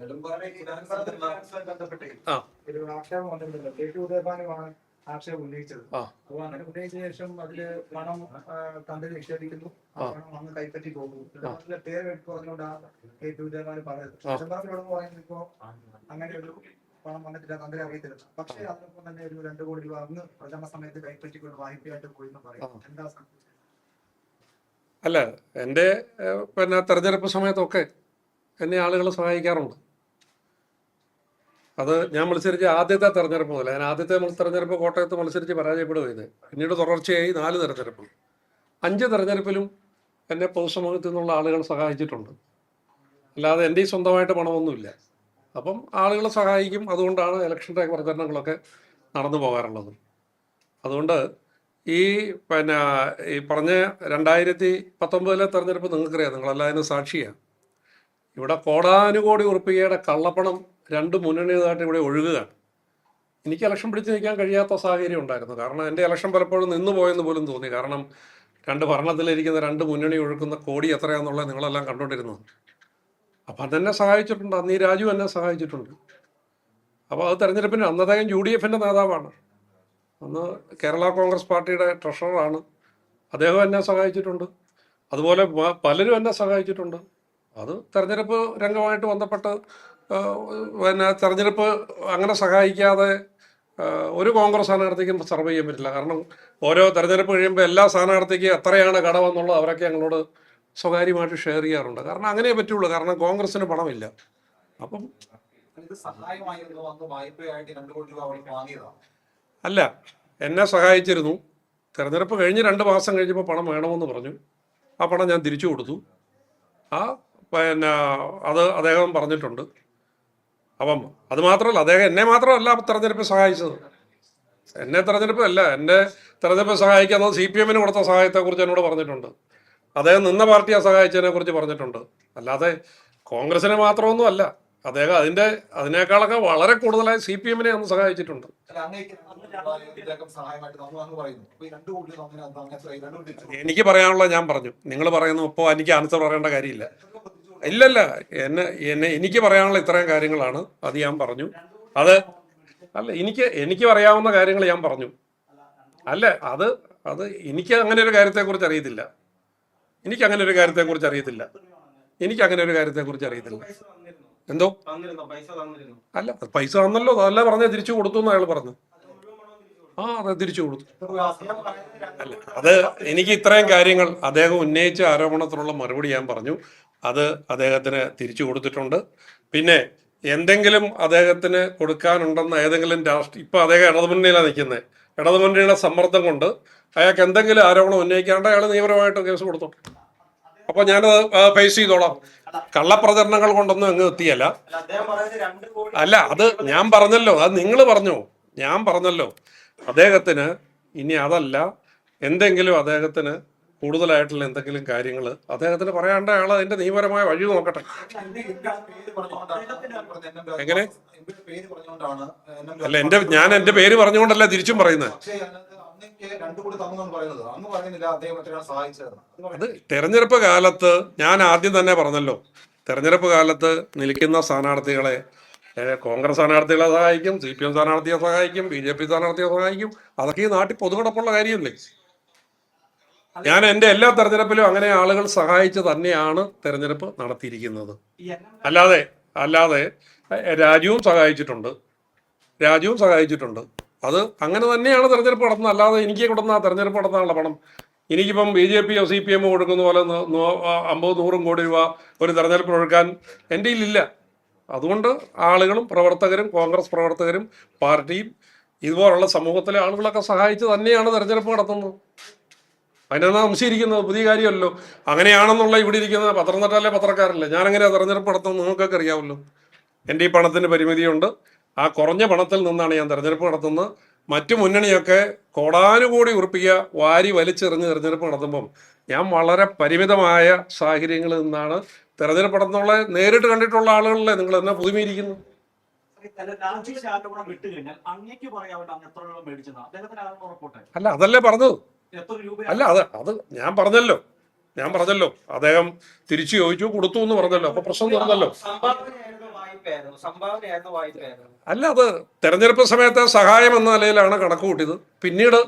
നെടുമ്പാറ ബന്ധപ്പെട്ട്. ഒരു ആക്ഷേപം വന്നിട്ടുണ്ടല്ലോ കെ ടി ഉദയഭാനുമാണ് ആക്ഷേപം ഉന്നയിച്ചത്. അപ്പൊ അങ്ങനെ ഉന്നയിച്ച ശേഷം അതിൽ പണം തന്ത്രി നിക്ഷേപിക്കുന്നു. പണം വന്ന് കൈപ്പറ്റി പോകുന്നു. പേര് പറഞ്ഞുകൊണ്ടാണ് കെ ടി ഉദയഭാനു. നെടുമ്പാറയോട് പറയുന്നത് ഇപ്പോ അങ്ങനെ ഒരു പണം വന്നിട്ടില്ല തന്ത്രി അറിയത്തില്ല. പക്ഷേ അതിനൊപ്പം തന്നെ ഒരു രണ്ടു കോടി രൂപ അന്ന് പ്രചരണ സമയത്ത് കൈപ്പറ്റിക്കൊണ്ട് വായ്പയായിട്ട് പോയി എന്ന് പറയും. എന്താ സംഭവിച്ചത്? അല്ല എന്റെ പിന്നെ തെരഞ്ഞെടുപ്പ് സമയത്തൊക്കെ എന്നെ ആളുകളെ സഹായിക്കാറുണ്ട്. അത് ഞാൻ മത്സരിച്ച ആദ്യത്തെ തെരഞ്ഞെടുപ്പ് മുതൽ ഞാൻ ആദ്യത്തെ തെരഞ്ഞെടുപ്പ് കോട്ടയത്ത് മത്സരിച്ച് പരാജയപ്പെടുകയത് പിന്നീട് തുടർച്ചയായി നാല് തെരഞ്ഞെടുപ്പ്. അഞ്ച് തെരഞ്ഞെടുപ്പിലും എന്നെ പൊതുസമൂഹത്തിൽ നിന്നുള്ള ആളുകൾ സഹായിച്ചിട്ടുണ്ട്. അല്ലാതെ എന്റെ ഈ സ്വന്തമായിട്ട് പണമൊന്നുമില്ല. അപ്പം ആളുകളെ സഹായിക്കും. അതുകൊണ്ടാണ് ഇലക്ഷന്റെ പ്രചരണങ്ങളൊക്കെ നടന്നു പോകാറുള്ളത്. അതുകൊണ്ട് ഈ പിന്നെ ഈ പറഞ്ഞ രണ്ടായിരത്തി പത്തൊമ്പതിലെ തെരഞ്ഞെടുപ്പ് നിങ്ങൾക്കറിയാം. നിങ്ങളെല്ലാം അതിന് സാക്ഷിയാണ്. ഇവിടെ കോടാനുകോടി ഉറുപ്പികയുടെ കള്ളപ്പണം രണ്ട് മുന്നണിയതായിട്ട് ഇവിടെ ഒഴുകുകയാണ്. എനിക്ക് ഇലക്ഷൻ പിടിച്ച് നിൽക്കാൻ കഴിയാത്ത സാഹചര്യം ഉണ്ടായിരുന്നു. കാരണം എന്റെ ഇലക്ഷൻ പലപ്പോഴും നിന്ന് പോയെന്ന് പോലും തോന്നി. കാരണം രണ്ട് ഭരണത്തിലിരിക്കുന്ന രണ്ട് മുന്നണി ഒഴുക്കുന്ന കോടി എത്രയാണെന്നുള്ളത് നിങ്ങളെല്ലാം കണ്ടുകൊണ്ടിരുന്നത്. അപ്പം അതെന്നെ സഹായിച്ചിട്ടുണ്ട്. അന്ന് ഈ രാജു എന്നെ സഹായിച്ചിട്ടുണ്ട്. അപ്പോൾ അത് തെരഞ്ഞെടുപ്പിന് അന്നദ്ദേഹം യു ഡി എഫിന്റെ നേതാവാണ്. അന്ന് കേരള കോൺഗ്രസ് പാർട്ടിയുടെ ട്രഷററാണ്. അദ്ദേഹം എന്നെ സഹായിച്ചിട്ടുണ്ട്. അതുപോലെ പലരും എന്നെ സഹായിച്ചിട്ടുണ്ട്. അത് തെരഞ്ഞെടുപ്പ് രംഗമായിട്ട് ബന്ധപ്പെട്ട് പിന്നെ തെരഞ്ഞെടുപ്പ് അങ്ങനെ സഹായിക്കാതെ ഒരു കോൺഗ്രസ് സ്ഥാനാർത്ഥിക്കും സർവ് ചെയ്യാൻ പറ്റില്ല. കാരണം ഓരോ തെരഞ്ഞെടുപ്പ് കഴിയുമ്പോൾ എല്ലാ സ്ഥാനാർത്ഥിക്കും എത്രയാണ് കടമെന്നുള്ളത് അവരൊക്കെ ഞങ്ങളോട് സ്വകാര്യമായിട്ട് ഷെയർ ചെയ്യാറുണ്ട്. കാരണം അങ്ങനെ പറ്റുള്ളൂ. കാരണം കോൺഗ്രസിന് പണമില്ല. അപ്പം അല്ല എന്നെ സഹായിച്ചിരുന്നു. തെരഞ്ഞെടുപ്പ് കഴിഞ്ഞ് രണ്ട് മാസം കഴിഞ്ഞപ്പോൾ പണം വേണമെന്ന് പറഞ്ഞു. ആ പണം ഞാൻ തിരിച്ചു കൊടുത്തു. ആ പിന്നെ അത് അദ്ദേഹം പറഞ്ഞിട്ടുണ്ട്. അപ്പം അത് മാത്രമല്ല അദ്ദേഹം എന്നെ മാത്രമല്ല തെരഞ്ഞെടുപ്പിൽ സഹായിച്ചത്. എന്നെ അല്ല എന്നെ തെരഞ്ഞെടുപ്പ് സഹായിക്കുന്നത് സി പി എമ്മിന് കൊടുത്ത സഹായത്തെക്കുറിച്ച് എന്നോട് പറഞ്ഞിട്ടുണ്ട്. അദ്ദേഹം നിന്ന പാർട്ടിയെ സഹായിച്ചതിനെ കുറിച്ച് പറഞ്ഞിട്ടുണ്ട്. അല്ലാതെ കോൺഗ്രസിനെ മാത്രമൊന്നും അല്ല അദ്ദേഹം അതിന്റെ അതിനേക്കാളൊക്കെ വളരെ കൂടുതലായി സി പി എമ്മിനെ അന്ന് സഹായിച്ചിട്ടുണ്ട്. എനിക്ക് പറയാനുള്ള ഞാൻ പറഞ്ഞു. നിങ്ങൾ പറയുന്നു ഇപ്പോൾ എനിക്ക് ആൻസർ പറയേണ്ട കാര്യമില്ല. ഇല്ലല്ല എന്നെ എന്നെ എനിക്ക് പറയാനുള്ള ഇത്രയും കാര്യങ്ങളാണ്. അത് ഞാൻ പറഞ്ഞു. അത് അല്ല എനിക്ക് എനിക്ക് പറയാവുന്ന കാര്യങ്ങൾ ഞാൻ പറഞ്ഞു. അല്ല അത് അത് എനിക്ക് അങ്ങനെ ഒരു കാര്യത്തെക്കുറിച്ച് അറിയത്തില്ല. എനിക്ക് അങ്ങനെ ഒരു കാര്യത്തെക്കുറിച്ച് അറിയത്തില്ല. എനിക്ക് അങ്ങനെ ഒരു കാര്യത്തെക്കുറിച്ച് അറിയത്തില്ല. എന്തോ? അല്ല പൈസ തന്നല്ലോ. അതല്ല പറഞ്ഞ തിരിച്ചു കൊടുത്തു എന്ന് അയാൾ പറഞ്ഞു ആ അതെ തിരിച്ചു കൊടുത്തു. അല്ല അത് എനിക്ക് ഇത്രയും കാര്യങ്ങൾ അദ്ദേഹം ഉന്നയിച്ച ആരോപണത്തിനുള്ള മറുപടി ഞാൻ പറഞ്ഞു. അത് അദ്ദേഹത്തിന് തിരിച്ചു കൊടുത്തിട്ടുണ്ട്. പിന്നെ എന്തെങ്കിലും അദ്ദേഹത്തിന് കൊടുക്കാനുണ്ടെന്ന് ഏതെങ്കിലും രാഷ്ട്രീയ ഇപ്പൊ അദ്ദേഹം ഇടതുമുന്നണിയിലാണ് നിൽക്കുന്നത് ഇടതുമുന്നണിയുടെ സമ്മർദ്ദം കൊണ്ട് അയാൾക്ക് എന്തെങ്കിലും ആരോപണം ഉന്നയിക്കാണ്ട് അയാൾ നിയമപരമായിട്ട് കേസ് കൊടുത്തു. അപ്പൊ ഞാനത് ഫേസ് ചെയ്തോളാം. കള്ളപ്രചരണങ്ങൾ കൊണ്ടൊന്നും അങ്ങ് എത്തിയല്ല. അല്ല അത് ഞാൻ പറഞ്ഞല്ലോ. അത് നിങ്ങൾ പറഞ്ഞു. ഞാൻ പറഞ്ഞല്ലോ. അദ്ദേഹത്തിന് ഇനി അതല്ല. എന്തെങ്കിലും അദ്ദേഹത്തിന് കൂടുതലായിട്ടുള്ള എന്തെങ്കിലും കാര്യങ്ങൾ അദ്ദേഹത്തിന് പറയാണ്ട് അയാൾ അതിന്റെ നിയമപരമായ വഴി നോക്കട്ടെ എങ്ങനെ? അല്ല എന്റെ ഞാൻ എന്റെ പേര് പറഞ്ഞുകൊണ്ടല്ല തിരിച്ചും പറയുന്നത്. അത് തെരഞ്ഞെടുപ്പ് കാലത്ത് ഞാൻ ആദ്യം തന്നെ പറഞ്ഞല്ലോ തെരഞ്ഞെടുപ്പ് കാലത്ത് നിൽക്കുന്ന സ്ഥാനാർത്ഥികളെ കോൺഗ്രസ് സ്ഥാനാർത്ഥികളെ സഹായിക്കും സി പി എം സ്ഥാനാർത്ഥിയെ സഹായിക്കും ബി ജെ പി സ്ഥാനാർത്ഥിയെ സഹായിക്കും അതൊക്കെ ഈ നാട്ടിൽ പൊതുകിടപ്പുള്ള കാര്യമല്ലേ ഞാൻ എന്റെ എല്ലാ തെരഞ്ഞെടുപ്പിലും അങ്ങനെ ആളുകൾ സഹായിച്ച് തന്നെയാണ് തെരഞ്ഞെടുപ്പ് നടത്തിയിരിക്കുന്നത്. അല്ലാതെ അല്ലാതെ രാജുവും സഹായിച്ചിട്ടുണ്ട്. രാജുവും സഹായിച്ചിട്ടുണ്ട്. അത് അങ്ങനെ തന്നെയാണ് തെരഞ്ഞെടുപ്പ് നടത്തുന്നത്. അല്ലാതെ എനിക്ക് കൊടുക്കുന്ന തെരഞ്ഞെടുപ്പ് നടത്താനുള്ള പണം എനിക്കിപ്പം ബി ജെ പിയോ സി പി എമ്മോ കൊടുക്കുന്ന പോലെ അമ്പത് നൂറും കോടി രൂപ ഒരു തെരഞ്ഞെടുപ്പ് ഒഴുക്കാൻ എന്റെ ഇല്ല അതുകൊണ്ട് ആളുകളും പ്രവർത്തകരും കോൺഗ്രസ് പ്രവർത്തകരും പാർട്ടിയും ഇതുപോലുള്ള സമൂഹത്തിലെ ആളുകളൊക്കെ സഹായിച്ച് തന്നെയാണ് തെരഞ്ഞെടുപ്പ് നടത്തുന്നത്. അതിനാണ് സംശയിക്കുന്നത് പുതിയ കാര്യമല്ലോ. അങ്ങനെയാണെന്നുള്ള ഇവിടെ ഇരിക്കുന്ന പത്തനംതിട്ടയിലെ പത്രക്കാരല്ലേ? ഞാനങ്ങനെ തെരഞ്ഞെടുപ്പ് നടത്തുന്നത് നിങ്ങൾക്കൊക്കെ അറിയാമല്ലോ എന്റെ ഈ പണത്തിന് പരിമിതിയുണ്ട്. ആ കുറഞ്ഞ പണത്തിൽ നിന്നാണ് ഞാൻ തെരഞ്ഞെടുപ്പ് നടത്തുന്നത്. മറ്റു മുന്നണിയൊക്കെ കോടാനുകൂടി ഉറപ്പിക്കുക വാരി വലിച്ചെറിഞ്ഞ് തെരഞ്ഞെടുപ്പ് നടത്തുമ്പം ഞാൻ വളരെ പരിമിതമായ സാഹചര്യങ്ങളിൽ നിന്നാണ് തെരഞ്ഞെടുപ്പ് നടത്തുന്നുള്ള നേരിട്ട് കണ്ടിട്ടുള്ള ആളുകളല്ലേ നിങ്ങൾ എന്നാ പുതുമിയിരിക്കുന്നു? അല്ല, അതല്ലേ പറഞ്ഞത്. രൂപ അല്ല അത് അത് ഞാൻ പറഞ്ഞല്ലോ. ഞാൻ പറഞ്ഞല്ലോ. അദ്ദേഹം തിരിച്ചു ചോദിച്ചു കൊടുത്തു എന്ന് പറഞ്ഞല്ലോ. അപ്പൊ പ്രശ്നം തീർന്നല്ലോ. വായ്പയായിരുന്നു. അല്ല അത് തെരഞ്ഞെടുപ്പ് സമയത്തെ സഹായം എന്ന നിലയിലാണ് കണക്ക് കൂട്ടിയത്. പിന്നീട്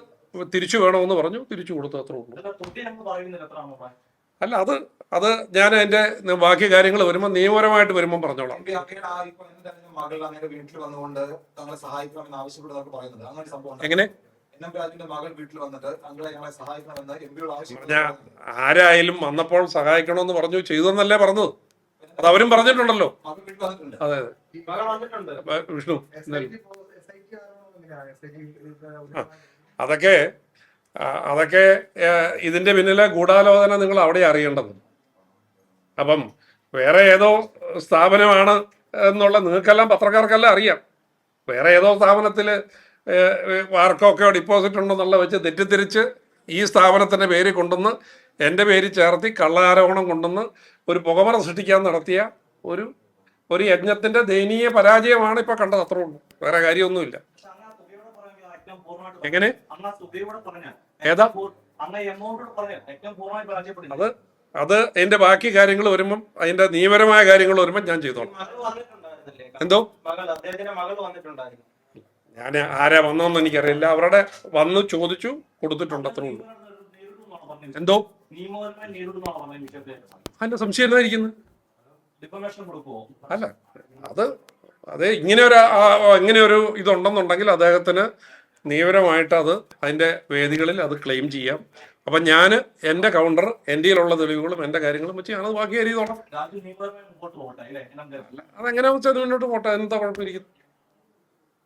തിരിച്ചു വേണമെന്ന് പറഞ്ഞു. തിരിച്ചു കൊടുത്തു അത്രേ ഉള്ളൂ. അല്ല അത് അത് ഞാൻ അതിന്റെ ബാക്കി കാര്യങ്ങൾ വരുമ്പോൾ നിയമപരമായിട്ട് വരുമ്പോൾ പറഞ്ഞോളാം. എങ്ങനെ? ആരായാലും വന്നപ്പോൾ സഹായിക്കണമെന്ന് പറഞ്ഞു ചെയ്തെന്നല്ലേ പറഞ്ഞത്? അത് അവരും പറഞ്ഞിട്ടുണ്ടല്ലോ. അതെ അതെ. മകൾ വന്നിട്ടുണ്ട്. വിഷ്ണു അതൊക്കെ അതൊക്കെ ഇതിന്റെ പിന്നിലെ ഗൂഢാലോചന നിങ്ങൾ അവിടെ അറിയേണ്ടത്. അപ്പം വേറെ ഏതോ സ്ഥാപനമാണ് എന്നുള്ള നിങ്ങൾക്കെല്ലാം പത്രക്കാർക്കെല്ലാം അറിയാം. വേറെ ഏതോ സ്ഥാപനത്തിൽ വാർക്കൊക്കെ ഡിപ്പോസിറ്റ് ഉണ്ടെന്നുള്ള വെച്ച് തെറ്റിദ്ധരിച്ച് ഈ സ്ഥാപനത്തിന്റെ പേര് കൊണ്ടുവന്ന് എന്റെ പേര് ചേർത്തി കള്ളാരോപണം കൊണ്ടുവന്ന് ഒരു പുകമറ സൃഷ്ടിക്കാൻ നടത്തിയ ഒരു ഒരു യജ്ഞത്തിന്റെ ദയനീയ പരാജയമാണ് ഇപ്പോൾ കണ്ടത്. അത്രേ ഉള്ളൂ. വേറെ കാര്യമൊന്നുമില്ല. എങ്ങനെ? ഏതാ? അത് അത് അതിന്റെ ബാക്കി കാര്യങ്ങൾ വരുമ്പം അതിന്റെ നിയമപരമായ കാര്യങ്ങൾ വരുമ്പം ഞാൻ ചെയ്തോളാം. എന്തോ? ഞാൻ ആരാ വന്നോന്ന് എനിക്കറിയില്ല. അവരുടെ വന്നു ചോദിച്ചു കൊടുത്തിട്ടുണ്ട് അത്രേ ഉള്ളൂ. എന്തോ? അല്ല സംശയം അല്ല അത് അത് ഇങ്ങനെ ഒരു ഇങ്ങനെ ഒരു ഇതുണ്ടെന്നുണ്ടെങ്കിൽ അദ്ദേഹത്തിന് നിയമപരമായിട്ട് അത് അതിന്റെ വേദികളിൽ അത് ക്ലെയിം ചെയ്യാം. അപ്പം ഞാൻ എന്റെ കൗണ്ടർ എന്റെ ഉള്ള തെളിവുകളും എന്റെ കാര്യങ്ങളും വെച്ച് ഞാനത് ബാക്കി ചെയ്തോളാം രാജ്യം നിയമപരമായി മുമ്പോട്ട് പോകട്ടെ അല്ലേ? എല്ലാം അതെങ്ങനെ വെച്ചാൽ മുന്നോട്ട് പോട്ടെ എന്താ കുഴപ്പമിരിക്കും?